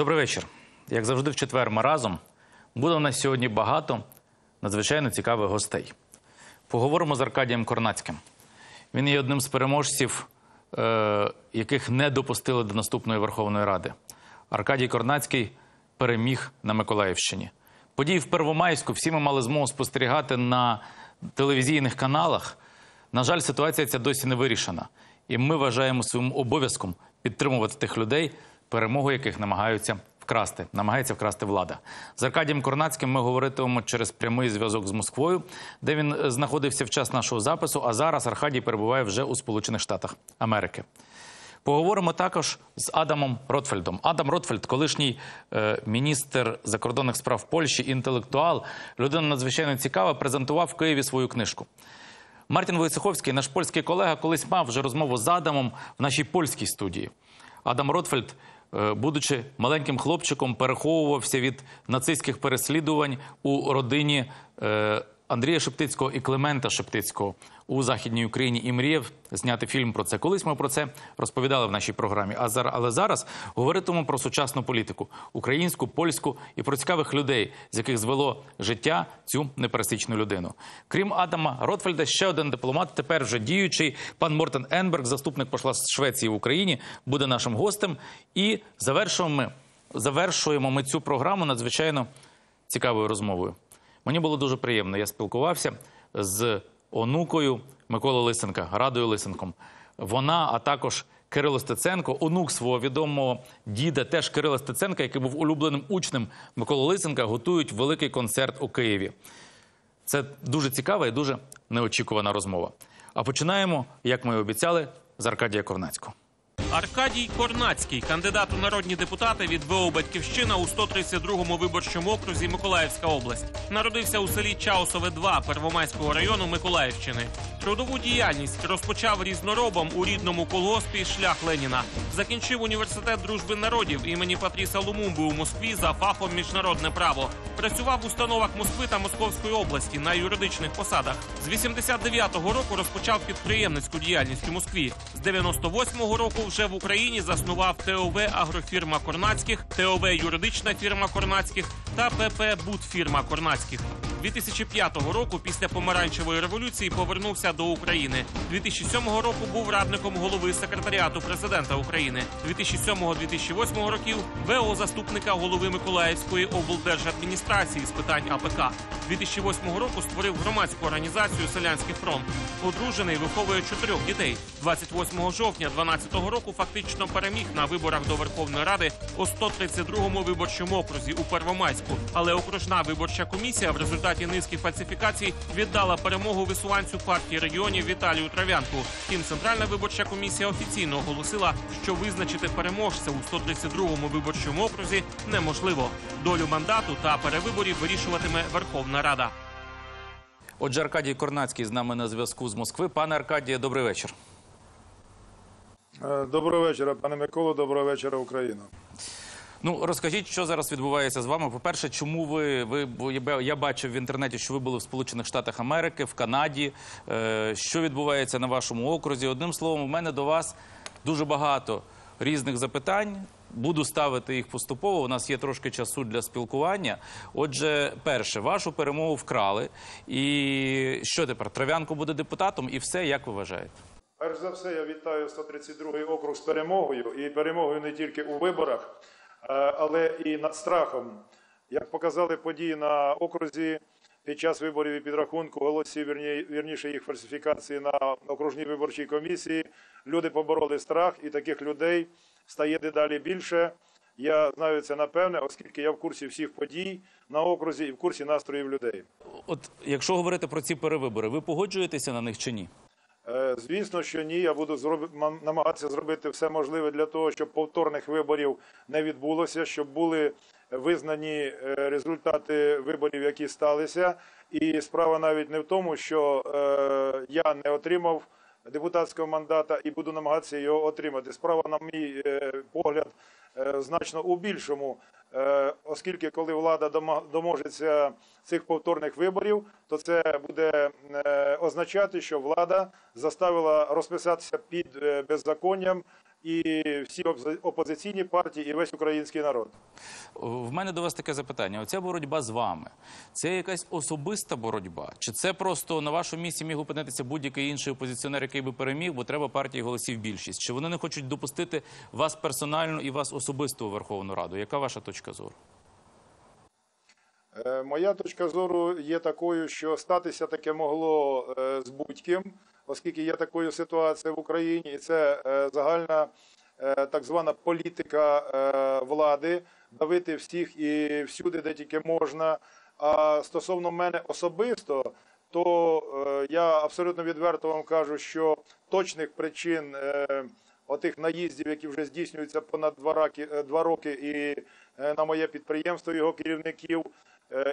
Добрий вечір. Як завжди, в четвер ми разом. Буде у нас сьогодні багато надзвичайно цікавих гостей. Поговоримо з Аркадієм Корнацьким. Він є одним з переможців, е, яких не допустили до наступної Верховної Ради. Аркадій Корнацький переміг на Миколаївщині. Події в Первомайську всі ми мали змогу спостерігати на телевізійних каналах. На жаль, ситуація ця досі не вирішена. І ми вважаємо своїм обов'язком підтримувати тих людей, перемогу яких намагаються вкрасти, намагається вкрасти влада. З Аркадієм Корнацьким ми говоритимемо через прямий зв'язок з Москвою, де він знаходився в час нашого запису. А зараз Аркадій перебуває вже у Сполучених Штатах Америки. Поговоримо також з Адамом Ротфельдом. Адам Ротфельд, колишній е, міністр закордонних справ Польщі, інтелектуал, людина надзвичайно цікава, презентував в Києві свою книжку. Мартін Войцеховський, наш польський колега, колись мав вже розмову з Адамом в нашій польській студії. Адам Ротфельд, будучи маленьким хлопчиком, переховувався від нацистських переслідувань у родині е, Андрія Шептицького і Климента Шептицького у Західній Україні і мріяв зняти фільм про це. Колись ми про це розповідали в нашій програмі. Але зараз говоритимемо про сучасну політику українську, польську і про цікавих людей, з яких звело життя цю непересічну людину. Крім Адама Ротфельда, ще один дипломат, тепер вже діючий пан Мортен Енберг, заступник посла Швеції в Україні, буде нашим гостем. І завершуємо ми, завершуємо ми цю програму надзвичайно цікавою розмовою. Мені було дуже приємно. Я спілкувався з онукою Миколи Лисенка, Радою Лисенком. Вона, а також Кирило Стеценко, онук свого відомого діда, теж Кирила Стеценка, який був улюбленим учнем Миколи Лисенка, готують великий концерт у Києві. Це дуже цікава і дуже неочікувана розмова. А починаємо, як ми і обіцяли, з Аркадія Корнацького. Аркадій Корнацький, кандидат у народні депутати від ВО «Батьківщина» у 132-му виборчому окрузі Миколаївська область. Народився у селі Чаусове 2 Первомайського району Миколаївщини. Трудову діяльність розпочав різноробом у рідному колгоспі Шлях Леніна. Закінчив університет дружби народів імені Патріса Лумумби у Москві за фахом міжнародне право. Працював в установах Москви та Московської області на юридичних посадах. З 89-го року розпочав підприємницьку діяльність у Москві. З 98-го року вже в Україні заснував ТОВ агрофірма Корнацьких, ТОВ юридична фірма Корнацьких та ПП Будфірма Корнацьких. 2005 року, після помаранчевої революції, повернувся до України. 2007 року був радником голови секретаріату президента України. 2007-2008 років ВО заступника голови Миколаївської облдержадміністрації з питань АПК. 2008 року створив громадську організацію Селянський фронт. Одружений виховує чотирьох дітей. 28 жовтня 2012 року фактично переміг на виборах до Верховної Ради у 132-му виборчому окрузі у Первомайську. Але окружна виборча комісія в результаті низки фальсифікацій віддала перемогу висуванцю партії регіонів Віталію Трав'янку. Втім, центральна виборча комісія офіційно оголосила, що визначити переможця у 132-му виборчому окрузі неможливо. Долю мандату та перевиборів вирішуватиме Верховна Рада. Отже, Аркадій Корнацький з нами на зв'язку з Москви. Пане Аркадіє, добрий вечір. Е, Доброго вечора, пане Миколо. Доброго вечора, Україна. Ну розкажіть, що зараз відбувається з вами. По перше, чому ви ви я- бачив в інтернеті, що ви були в Сполучених Штатах Америки, в Канаді. Е, що відбувається на вашому окрузі? Одним словом, у мене до вас дуже багато різних запитань. Буду ставити їх поступово. У нас є трошки часу для спілкування. Отже, перше, вашу перемогу вкрали. І що тепер? Трав'янко буде депутатом, і все, як ви вважаєте? Перш за все, я вітаю 132-й округ з перемогою і перемогою не тільки у виборах, але і над страхом. Як показали події на окрузі під час виборів і підрахунку голосів, вірні- вірніше їх фальсифікації на окружній виборчій комісії, люди побороли страх, і таких людей стає дедалі більше. Я знаю це напевне, оскільки я в курсі всіх подій на окрузі і в курсі настроїв людей. От якщо говорити про ці перевибори, ви погоджуєтеся на них чи ні? Е, Звісно, що ні. Я буду зроби- намагатися зробити все можливе для того, щоб повторних виборів не відбулося, щоб були визнані е, результати виборів, які сталися. І справа навіть не в тому, що е, я не отримав депутатського мандата і буду намагатися його отримати. Справа, на мій погляд, значно у більшому, оскільки коли влада доможеться цих повторних виборів, то це буде е, означати, що влада заставила розписатися під е, беззаконням і всі опози- опозиційні партії, і весь український народ. В мене до вас таке запитання: оця боротьба з вами це якась особиста боротьба? Чи це просто на вашому місці міг опинитися будь-який інший опозиціонер, який би переміг, бо треба партії голосів більшість? Чи вони не хочуть допустити вас персонально і вас особисто у Верховну Раду? Яка ваша точка зору? Е, Моя точка зору є такою, що статися таке могло е, з будь-ким, оскільки є такою ситуація в Україні, і це е, загальна е, так звана політика е, влади давити всіх і всюди, де тільки можна. А стосовно мене особисто, то я абсолютно відверто вам кажу, що точних причин отих наїздів, які вже здійснюються понад два роки, два роки і на моє підприємство його керівників,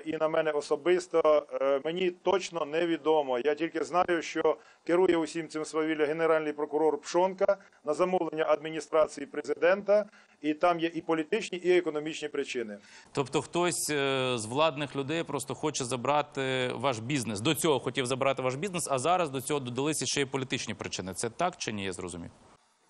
і на мене особисто, е, мені точно невідомо. Я тільки знаю, що керує усім цим свавілля генеральний прокурор Пшонка на замовлення адміністрації президента, і там є і політичні, і економічні причини. Тобто, хтось е, з владних людей просто хоче забрати ваш бізнес. До цього хотів забрати ваш бізнес, а зараз до цього додалися ще й політичні причини. Це так чи ні? Я зрозумів.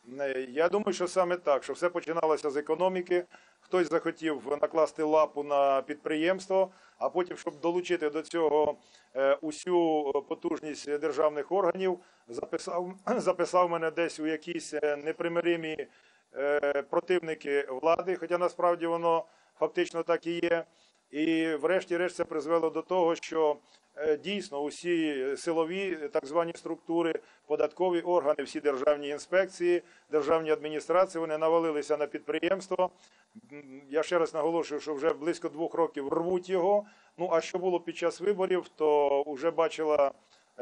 Не, Я думаю, що саме так, що все починалося з економіки. Хтось захотів накласти лапу на підприємство, а потім, щоб долучити до цього е, усю потужність державних органів, записав, записав мене десь у якісь е, непримиримі е, противники влади, хоча насправді воно фактично так і є. І врешті-решт це призвело до того, що е, дійсно усі силові так звані структури, податкові органи, всі державні інспекції, державні адміністрації вони навалилися на підприємство. Я ще раз наголошую, що вже близько двох років рвуть його. Ну а що було під час виборів, то вже бачила е,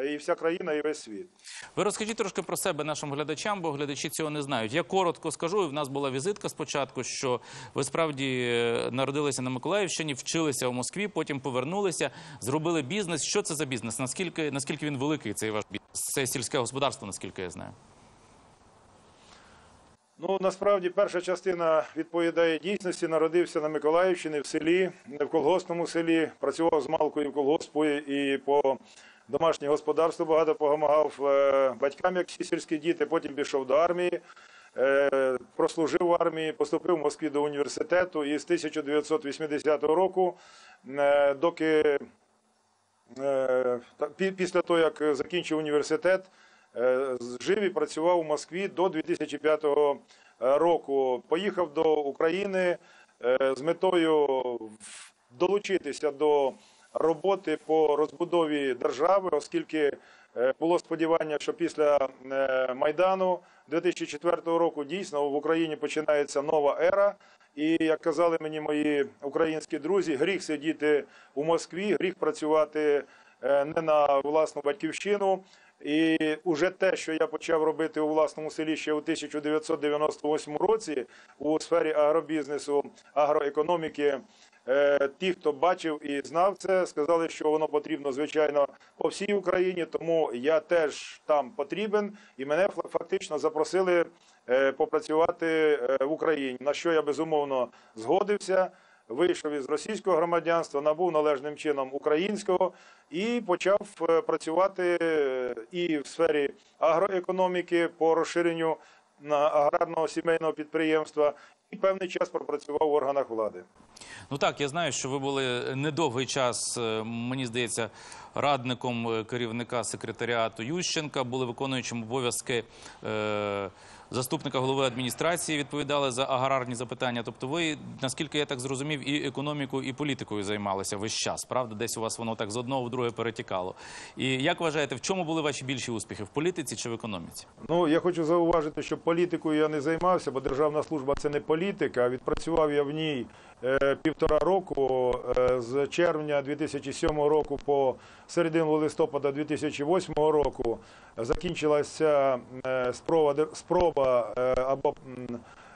і вся країна, і весь світ. Ви розкажіть трошки про себе нашим глядачам, бо глядачі цього не знають. Я коротко скажу, і в нас була візитка спочатку, що ви справді е, народилися на Миколаївщині, вчилися в Москві, потім повернулися, зробили бізнес. Що це за бізнес? Наскільки наскільки він великий цей ваш бізнес? Це сільське господарство, наскільки я знаю. Ну насправді перша частина відповідає дійсності. Народився на Миколаївщині в селі, в колгоспному селі. Працював з малкою в колгоспу і по домашнє господарство багато допомагав е, батькам, як всі сільські діти. Потім пішов до армії. е, Прослужив в армії, поступив в Москві до університету і з 1980 року, е, доки після того, як закінчив університет, жив і працював у Москві до 2005 року. Поїхав до України з метою долучитися до роботи по розбудові держави, оскільки е, було сподівання, що після е, Майдану 2004 року дійсно в Україні починається нова ера. І як казали мені мої українські друзі, гріх сидіти у Москві, гріх працювати е, не на власну батьківщину. І уже те, що я почав робити у власному селі ще у 1998 році у сфері агробізнесу, агроекономіки, ті, хто бачив і знав це, сказали, що воно потрібно звичайно по всій Україні. Тому я теж там потрібен, і мене фа- фактично запросили е, попрацювати е, в Україні. На що я безумовно згодився. Вийшов із російського громадянства, набув належним чином українського і почав е, працювати е, і в сфері агроекономіки по розширенню аграрного сімейного підприємства, і певний час пропрацював в органах влади. Ну так, я знаю, що ви були недовгий час, е, мені здається, радником е, керівника секретаріату Ющенка, були виконуючим обов'язки е, заступника голови адміністрації, відповідали за аграрні запитання. Тобто, ви, наскільки я так зрозумів, і економікою, і політикою займалися весь час. Правда, десь у вас воно так з одного в друге перетікало. І як вважаєте, в чому були ваші більші успіхи? В політиці чи в економіці? Ну, я хочу зауважити, що політикою я не займався, бо державна служба це не політика. Відпрацював я в ній е, півтора року е, з червня 2007 року по середину листопада 2008 року. Закінчилася е, спроба, спроба е, або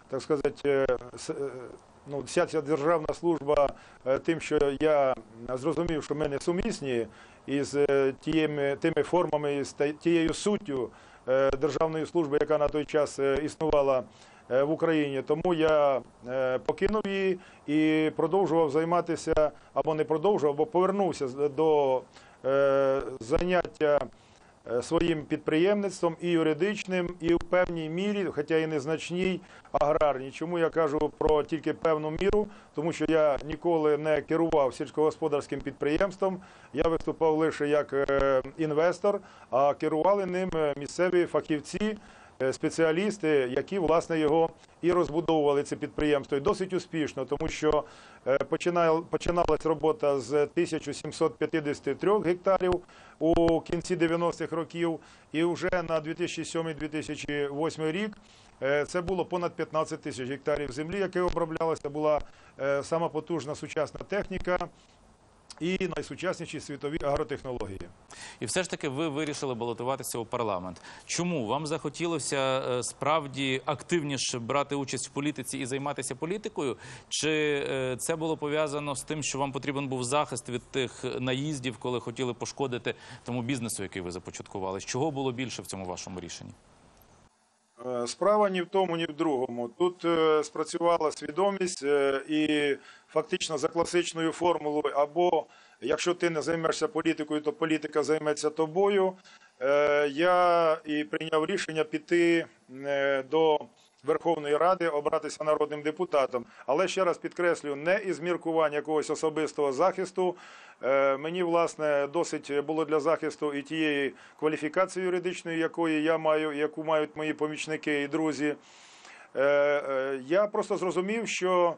так сказати. е, Ну, вся ця державна служба тим, що я зрозумів, що ми не сумісні із е, тими формами, із тією суттю державної служби, яка на той час існувала в Україні. Тому я покинув її і продовжував займатися, або не продовжував, або повернувся до заняття е, своїм підприємництвом і юридичним, і в певній мірі, хоча і незначній, аграрній. Чому я кажу про тільки певну міру? Тому що я ніколи не керував сільськогосподарським підприємством. Я виступав лише як е, інвестор, а керували ним е, місцеві фахівці. е, Спеціалісти, які власне його і розбудовували це підприємство, і досить успішно, тому що е, починалась робота з 1753 гектарів у кінці 90-х років, і вже на 2007-2008 рік е, це було понад 15 тисяч гектарів землі, яке оброблялося. Була е, сама потужна сучасна техніка і найсучасніші світові агротехнології. І все ж таки ви вирішили балотуватися у парламент. Чому вам захотілося е, справді активніше брати участь в політиці і займатися політикою? Чи е, це було пов'язано з тим, що вам потрібен був захист від тих наїздів, коли хотіли пошкодити тому бізнесу, який ви започаткували? Чого було більше в цьому вашому рішенні? Е, Справа ні в тому, ні в другому. Тут е, спрацювала свідомість, е, і фактично за класичною формулою, або якщо ти не займешся політикою, то політика займеться тобою. Я і прийняв рішення піти до Верховної Ради, обратися народним депутатом. Але ще раз підкреслю, не із міркувань якогось особистого захисту. Е, Мені власне досить було для захисту і тієї кваліфікації юридичної, якої я маю, яку мають мої помічники і друзі. Е, е, Я просто зрозумів, що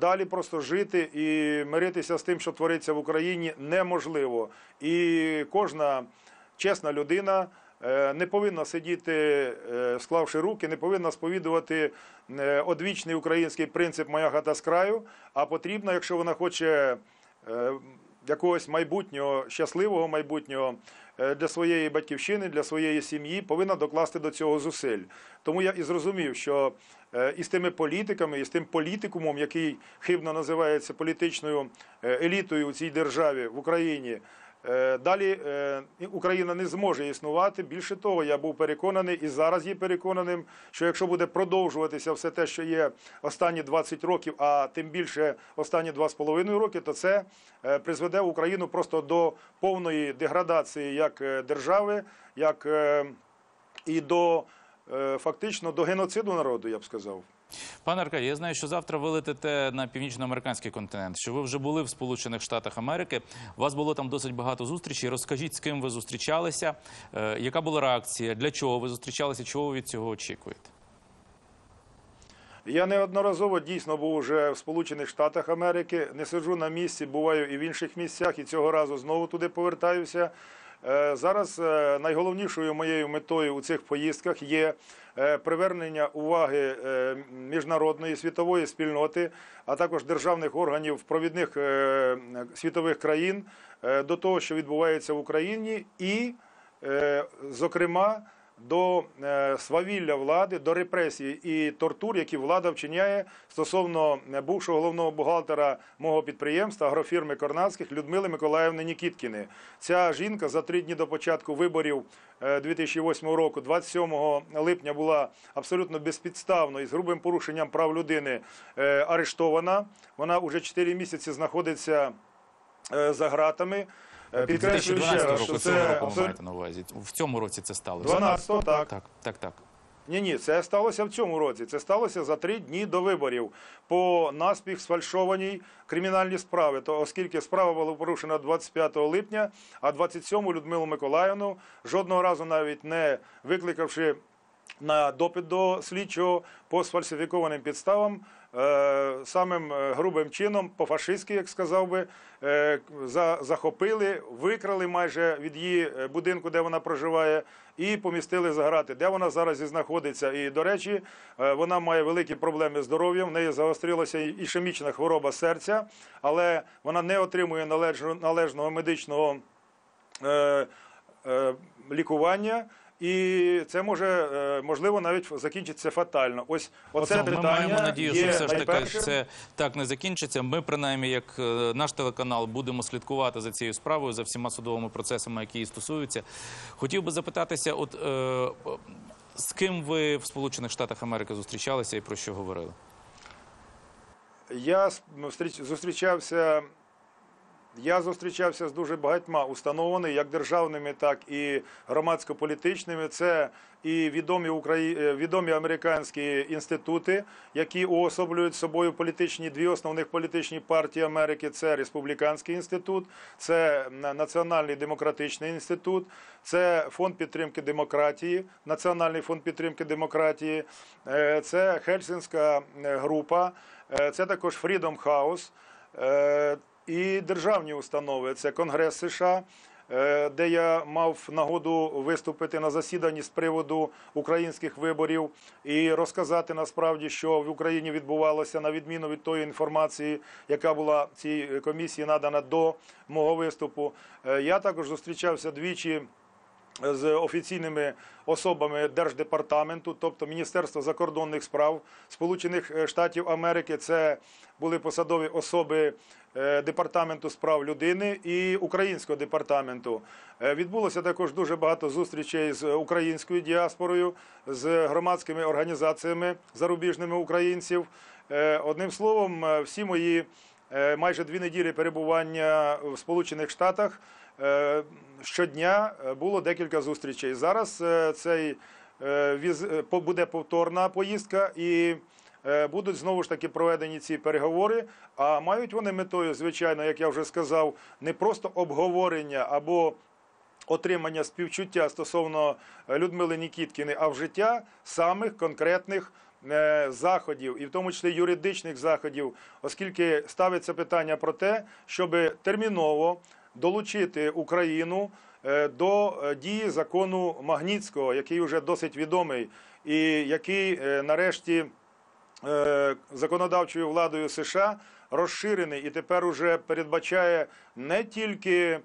далі просто жити і миритися з тим, що твориться в Україні, неможливо. І кожна чесна людина не повинна сидіти, е, склавши руки, не повинна сповідувати е, одвічний український принцип моя хата з краю, а потрібно, якщо вона хоче е, якогось майбутнього, щасливого майбутнього е, для своєї батьківщини, для своєї сім'ї, повинна докласти до цього зусиль. Тому я і зрозумів, що е, із тими політиками, і з тим політикумом, який хибно називається політичною е, елітою у цій державі в Україні. Е, Далі е, Україна не зможе існувати. Більше того, я був переконаний і зараз є переконаним, що якщо буде продовжуватися все те, що є останні 20 років, а тим більше останні 2,5 роки, то це е, призведе Україну просто до повної деградації як держави, як і до фактично до геноциду народу, я б сказав. Пане Аркадій, я знаю, що завтра ви летите на північноамериканський континент. Що ви вже були в Сполучених Штатах Америки? У вас було там досить багато зустрічей. Розкажіть, з ким ви зустрічалися, е, яка була реакція, для чого ви зустрічалися, чого ви від цього очікуєте? Я неодноразово дійсно був уже в Сполучених Штатах Америки. Не сиджу на місці, буваю і в інших місцях, і цього разу знову туди повертаюся. Е, Зараз е, найголовнішою моєю метою у цих поїздках є е, привернення уваги міжнародної світової спільноти, а також державних органів провідних світових країн до того, що відбувається в Україні, і, зокрема, до е, свавілля влади, до репресій і тортур, які влада вчиняє стосовно е, бувшого головного бухгалтера мого підприємства агрофірми Корнацьких Людмили Миколаївни Нікіткіни. Ця жінка за три дні до початку виборів е, 2008 року, 27 липня, була абсолютно безпідставно і з грубим порушенням прав людини е, арештована. Вона вже 4 місяці знаходиться е, за ґратами. Е, Підкреслюю ще 2012 раз, року що цього це року ви абсолютно маєте на увазі. В цьому році це сталося. 12 так. Так, так, так. Ні, ні, це сталося в цьому році. Це сталося за три дні до виборів по наспіх сфальшованій кримінальній справи. То оскільки справа була порушена 25 липня, а 27 Людмилу Миколаївну жодного разу навіть не викликавши на допит до слідчого по сфальсифікованим підставам. Е, Самим е, грубим чином, по-фашистськи, як сказав би, е, захопили, викрали майже від її будинку, де вона проживає, і помістили за грати, де вона зараз і знаходиться. І, до речі, вона має великі проблеми з здоров'ям. В неї загострилася ішемічна хвороба серця, але вона не отримує належного, медичного лікування. І це може е, можливо навіть закінчитися фатально. Ось оце Ми маємо надію, що все ж таки це так не закінчиться. Ми, принаймні, як е, наш телеканал, будемо слідкувати за цією справою, за всіма судовими процесами, які її стосуються. Хотів би запитатися, от е, з ким ви в Сполучених Штатах Америки зустрічалися і про що говорили? Я встріч- зустрічався Я зустрічався з дуже багатьма установами, як державними, так і громадсько-політичними. Це і відомі Украї... е, відомі американські інститути, які уособлюють собою політичні дві основних політичні партії Америки. Це Республіканський інститут, це Національний демократичний інститут, це фонд підтримки демократії, Національний фонд підтримки демократії, е, це Хельсинська е, група, це також Freedom House. Е, і державні установи. Це Конгрес США, е, де я мав нагоду виступити на засіданні з приводу українських виборів і розказати насправді, що в Україні відбувалося на відміну від тої інформації, яка була цій комісії надана до мого виступу. Е, Я також зустрічався двічі з офіційними особами Держдепартаменту, тобто Міністерства закордонних справ Сполучених е, Штатів Америки. Це були посадові особи е, департаменту справ людини і українського департаменту. Е, Відбулося також дуже багато зустрічей з українською діаспорою, з громадськими організаціями зарубіжними українців. Е, Одним словом, е, всі мої е, майже дві неділі перебування в Сполучених Штатах. Е, Щодня е, було декілька зустрічей. Зараз е, цей е, е, буде повторна поїздка і е, будуть знову ж таки проведені ці переговори. А мають вони метою, звичайно, як я вже сказав, не просто обговорення або отримання співчуття стосовно е, Людмили Нікіткіни, а в життя самих конкретних е, заходів, і в тому числі юридичних заходів, оскільки ставиться питання про те, щоб терміново долучити Україну е, до е, дії закону Магнітського, який вже досить відомий, і який е, нарешті е, законодавчою владою США розширений і тепер уже передбачає не тільки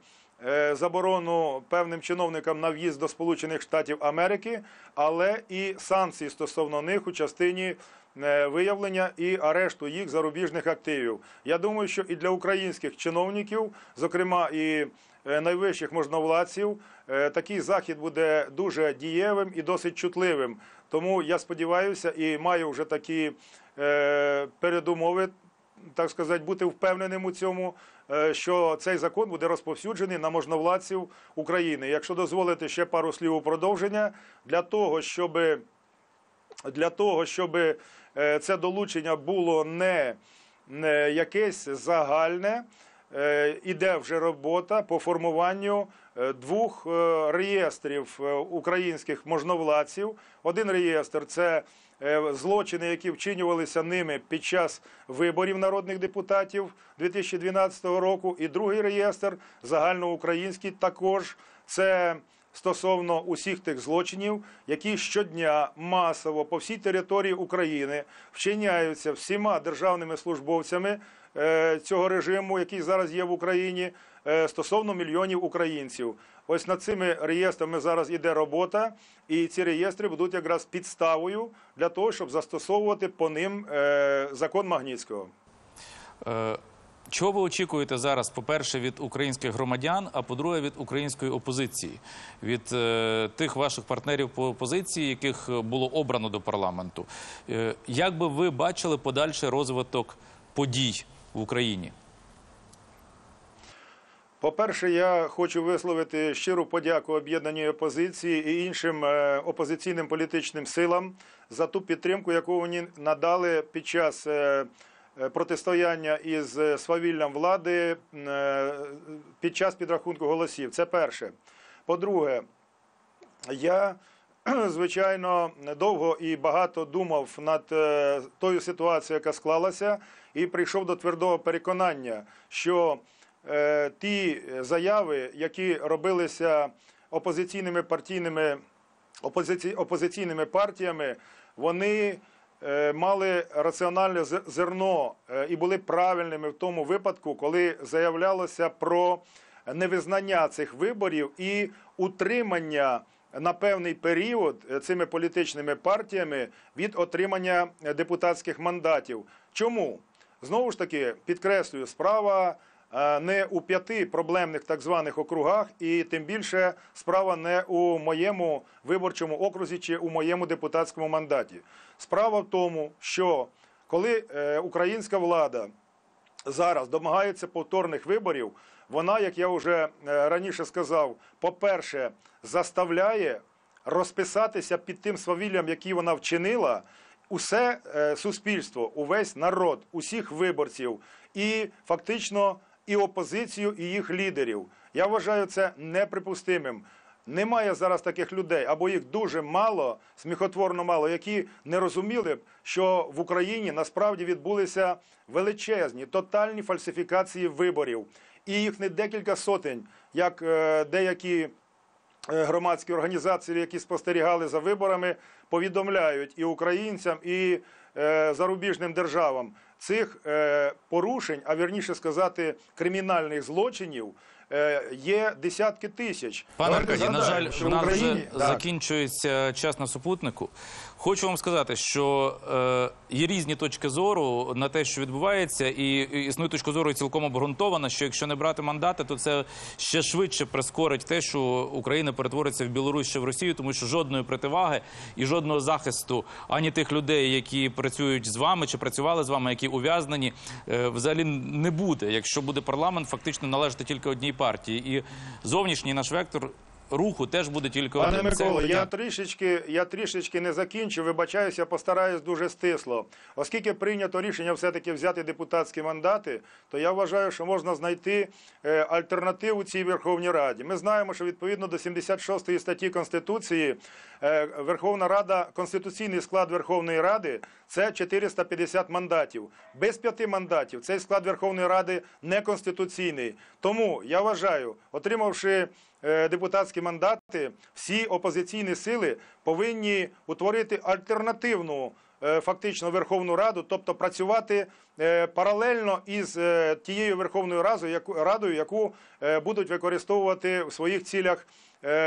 е, заборону певним чиновникам на в'їзд до Сполучених Штатів Америки, але і санкції стосовно них у частині е, виявлення і арешту їх зарубіжних активів. Я думаю, що і для українських чиновників, зокрема і е, найвищих можновладців, е, такий захід буде дуже дієвим і досить чутливим. Тому я сподіваюся і маю вже такі е, передумови, так сказати, бути впевненим у цьому, е, що цей закон буде розповсюджений на можновладців України. Якщо дозволите ще пару слів у продовження, для того, щоб для того, щоб е, це долучення було не, якесь загальне, е, іде вже робота по формуванню е, двох е, реєстрів е, українських можновладців. Один реєстр це е, злочини, які вчинювалися ними під час виборів народних депутатів 2012 року, і другий реєстр загальноукраїнський також це стосовно усіх тих злочинів, які щодня масово по всій території України вчиняються всіма державними службовцями е, цього режиму, який зараз є в Україні, е, стосовно мільйонів українців. Ось над цими реєстрами зараз іде робота, і ці реєстри будуть якраз підставою для того, щоб застосовувати по ним е, закон Магнітського. Е, Чого ви очікуєте зараз, по-перше, від українських громадян, а по-друге, від української опозиції, від е, тих ваших партнерів по опозиції, яких е, було обрано до парламенту? Е, як би ви бачили подальший розвиток подій в Україні? По-перше, я хочу висловити щиру подяку об'єднаній опозиції і іншим е, опозиційним політичним силам за ту підтримку, яку вони надали під час е, е, протистояння із свавіллям влади під час підрахунку голосів. Це перше. По-друге, я, звичайно, довго і багато думав над тою ситуацією, яка склалася, і прийшов до твердого переконання, що е, ті заяви, які робилися опозиційними партійними опозиці, опозиційними партіями, вони е, мали раціональне зерно е, і були правильними в тому випадку, коли заявлялося про невизнання цих виборів і утримання на певний період е, цими політичними партіями від отримання е, депутатських мандатів. Чому? Знову ж таки, підкреслюю, справа е, не у п'яти проблемних так званих округах, і тим більше справа не у моєму виборчому окрузі чи у моєму депутатському мандаті. Справа в тому, що коли е, українська влада зараз домагається повторних виборів, вона, як я вже е, раніше сказав, по-перше, заставляє розписатися під тим свавіллям, який вона вчинила, усе е, суспільство, увесь народ, усіх виборців і фактично і опозицію, і їх лідерів. Я вважаю це неприпустимим. Немає зараз таких людей, або їх дуже мало, сміхотворно мало, які не розуміли б, що в Україні насправді відбулися величезні тотальні фальсифікації виборів, і їх не декілька сотень, як е, деякі громадські організації, які спостерігали за виборами, повідомляють і українцям, і е, зарубіжним державам цих е, порушень, а вірніше сказати, кримінальних злочинів. Е, Є десятки тисяч. Пане Аркадій, на жаль, в нас вже Так. закінчується час на супутнику. Хочу вам сказати, що е, є різні точки зору на те, що відбувається, і, існує точка зору і цілком обґрунтована, що якщо не брати мандати, то це ще швидше прискорить те, що Україна перетвориться в Білорусь ще в Росію, тому що жодної противаги і жодного захисту ані тих людей, які працюють з вами чи працювали з вами, які ув'язнені, е, взагалі не буде, якщо буде парламент фактично належати тільки одній партії, і зовнішній наш вектор. Руху теж буде тільки Пане один. Це Микола, я трішечки, я трішечки не закінчу. Вибачаюся, постараюсь дуже стисло. Оскільки прийнято рішення все-таки взяти депутатські мандати, то я вважаю, що можна знайти е, альтернативу цій Верховній Раді. Ми знаємо, що відповідно до 76 статті Конституції е, Верховна Рада, конституційний склад Верховної Ради це 450 мандатів. Без п'яти мандатів цей склад Верховної Ради неконституційний. Тому я вважаю, отримавши депутатські мандати, всі опозиційні сили повинні утворити альтернативну е, фактично Верховну Раду, тобто працювати е, паралельно із е, тією Верховною Радою, яку, е, будуть використовувати в своїх цілях е,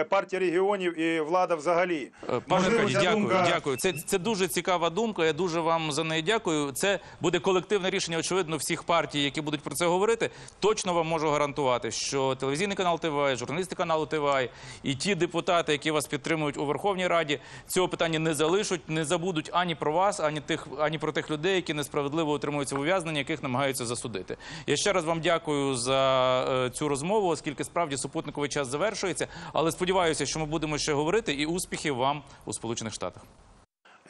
партія регіонів і влада взагалі. Е, Пане Можливо, Аркадій, ця дякую, думка- дякую. Це, це дуже цікава думка. Я дуже вам за неї дякую. Це буде колективне рішення, очевидно, всіх партій, які будуть про це говорити. Точно вам можу гарантувати, що телевізійний канал ТВА, журналісти каналу ТВА і ті депутати, які вас підтримують у Верховній Раді, цього питання не залишать, не забудуть ані про вас, ані тих, ані про тих людей, які несправедливо утримуються в ув'язненні, яких намагаються засудити. Я ще раз вам дякую за е, цю розмову, оскільки справді супутниковий час завершується. Але сподіваюся, що ми будемо ще говорити, і успіхів вам у Сполучених Штатах.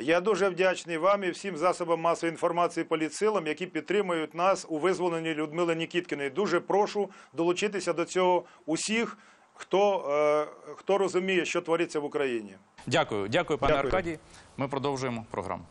Я дуже вдячний вам і всім засобам масової інформації політсилам, які підтримують нас у визволенні Людмили Нікіткіної. Дуже прошу долучитися до цього усіх, хто, е, хто розуміє, що твориться в Україні. Дякую, дякую, пане Дякую. Аркадій. Ми продовжуємо програму.